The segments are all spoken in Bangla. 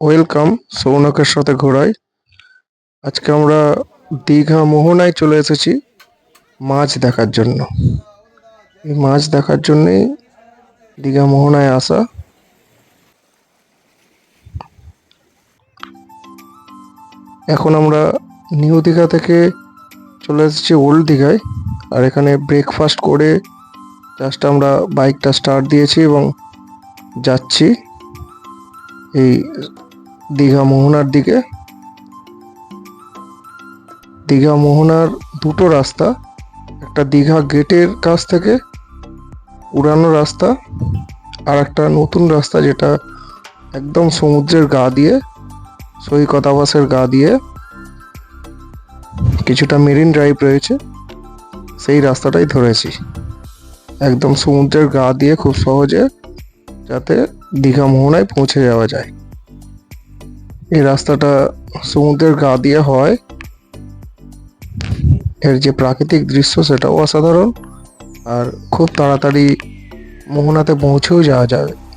ওয়েলকাম, সৌনকের সাথে ঘোরায় আজকে আমরা দীঘা মোহনায় চলে এসেছি মাছ দেখার জন্য। এই মাছ দেখার জন্যেই দীঘা মোহনায় আসা। এখন আমরা নিউ দীঘা থেকে চলে এসেছি ওল্ড দীঘায়। আর এখানে ব্রেকফাস্ট করে জাস্ট আমরা বাইকটা স্টার্ট দিয়েছি এবং যাচ্ছি। এই দীঘা মোহনার দিকে। দীঘা মোহনার দুটো রাস্তা, একটা দীঘা গেটের কাছ থেকে উড়ানো রাস্তা আর একটা নতুন রাস্তা যেটা একদম সমুদ্রের গা দিয়ে, সৈকত আবাসের গা দিয়ে কিছুটা মেরিন ড্রাইভ রয়েছে, সেই রাস্তাটাই ধরেছি। একদম সমুদ্রের গা দিয়ে খুব সহজে যাতে দীঘা মোহনায় পৌঁছে যাওয়া যায়। এই রাস্তাটা সমুদ্রের গা দিয়ে হয়। এর যে প্রাকৃতিক দৃশ্য সেটাও অসাধারণ। আর খুব তাড়াতাড়ি মোহনাতে পৌঁছেও যাওয়া যাবে।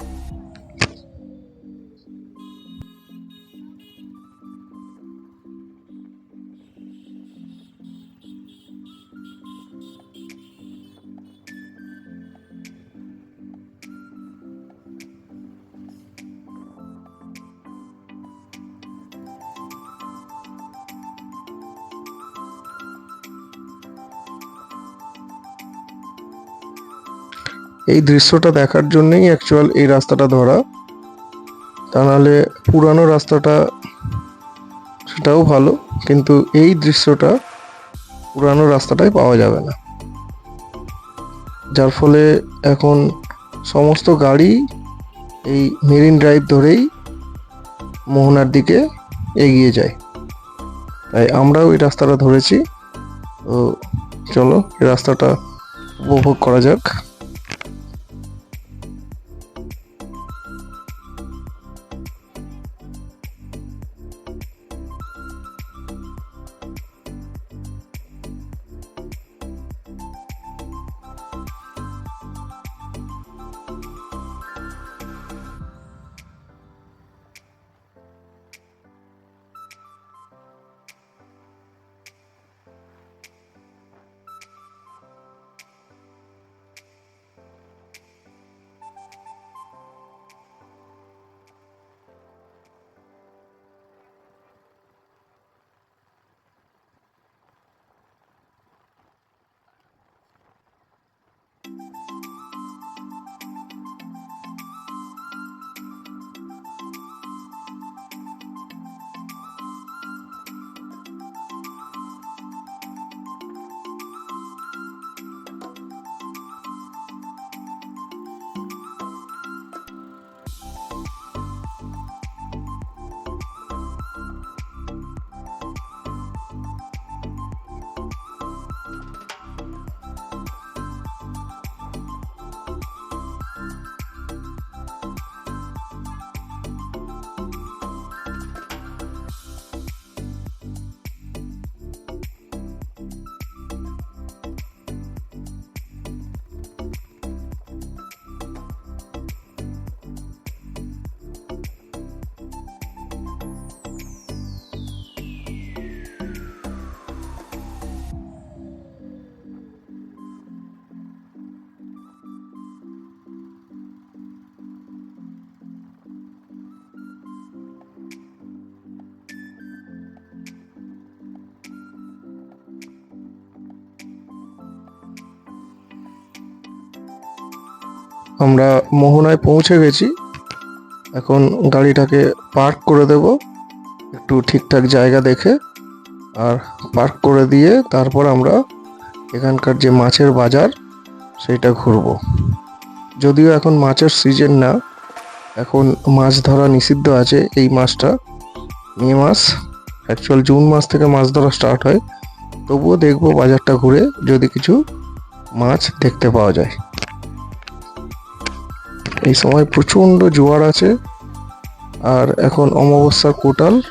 এই দৃশ্যটা দেখার জন্যই অ্যাকচুয়াল এই রাস্তাটা ধরা। তা নাহলে পুরানো রাস্তাটা সেটাও ভালো, কিন্তু এই দৃশ্যটা পুরানো রাস্তাটাই পাওয়া যাবে না। যার ফলে এখন সমস্ত গাড়ি এই মেরিন ড্রাইভ ধরেই মোহনার দিকে এগিয়ে যায়। তাই আমরাও এই রাস্তাটা ধরেছি। তো চলো, এই রাস্তাটা উপভোগ করা যাক। আমরা মোহনায় পৌঁছে গেছি। এখন গাড়িটাকে পার্ক করে দেব, একটু ঠিকঠাক জায়গা দেখে, আর পার্ক করে দিয়ে তারপর আমরা এখানকার যে মাছের বাজার, সেটা ঘুরবো। যদিও এখন মাছের সিজন না, এখন মাছ ধরা নিষিদ্ধ আছে এই মাছটা। মে মাস অ্যাকচুয়াল জুন মাস থেকে মাছ ধরা স্টার্ট হয়। তবুও দেখব বাজারটা ঘুরে যদি কিছু মাছ দেখতে পাওয়া যায়। এই সময় প্রচণ্ড জোয়ার আছে আর এখন অমাবস্যার কোটাল,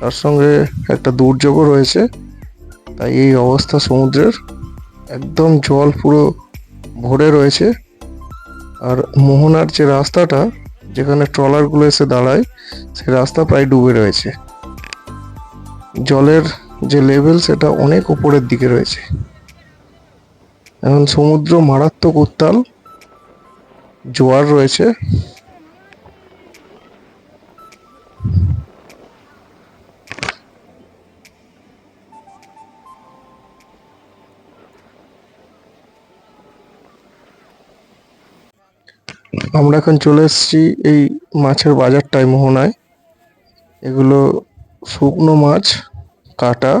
তার সঙ্গে একটা দুর্যোগও রয়েছে। তাই এই অবস্থা সমুদ্রের, একদম জল পুরো ভরে রয়েছে। আর মোহনার যে রাস্তাটা, যেখানে ট্রলারগুলো এসে দাঁড়ায়, সে রাস্তা প্রায় ডুবে রয়েছে। জলের যে লেভেল, সেটা অনেক উপরের দিকে রয়েছে। এখন সমুদ্র মারাত্মক উত্তাল। জোয়ার রয়েছে। আমরা এখন চলে এসেছি এই মাছের বাজারটায় মোহনায়। এগুলো শুকনো মাছ, কাটা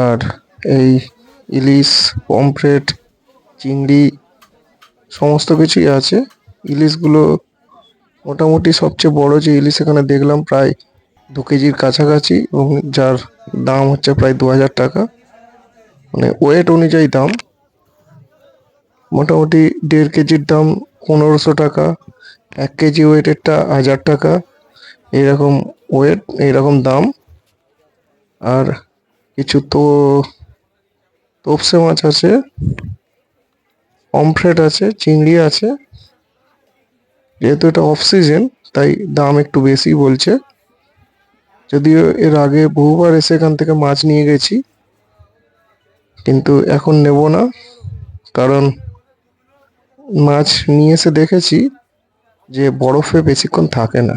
আর এই ইলিশ, পমফ্রেট, চিংড়ি সমস্ত কিছুই আছে। ইলিশগুলো মোটামুটি সবচেয়ে বড় যে ইলিশ এখানে দেখলাম প্রায় দু কেজির কাছাকাছি এবং যার দাম হচ্ছে প্রায় দু হাজার টাকা। মানে ওয়েট অনুযায়ী দাম। মোটামুটি দেড় কেজির দাম পনেরোশো টাকা, এক কেজি ওয়েটেরটা হাজার টাকা। এইরকম ওয়েট এইরকম দাম। আর কিছু তো তোপসে মাছ আছে। পমফ্রেট আছে, চিংড়ি আছে। যেহেতু এটা অফ সিজন তাই দাম একটু বেশি বলছে। যদিও এর আগে বহুবার এসে এখান থেকে মাছ নিয়ে গেছি, কিন্তু এখন নেব না, কারণ মাছ নিয়ে এসে দেখেছি যে বরফে বেশিক্ষণ থাকে না।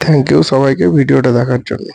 থ্যাংক ইউ সবাইকে ভিডিওটা দেখার জন্য।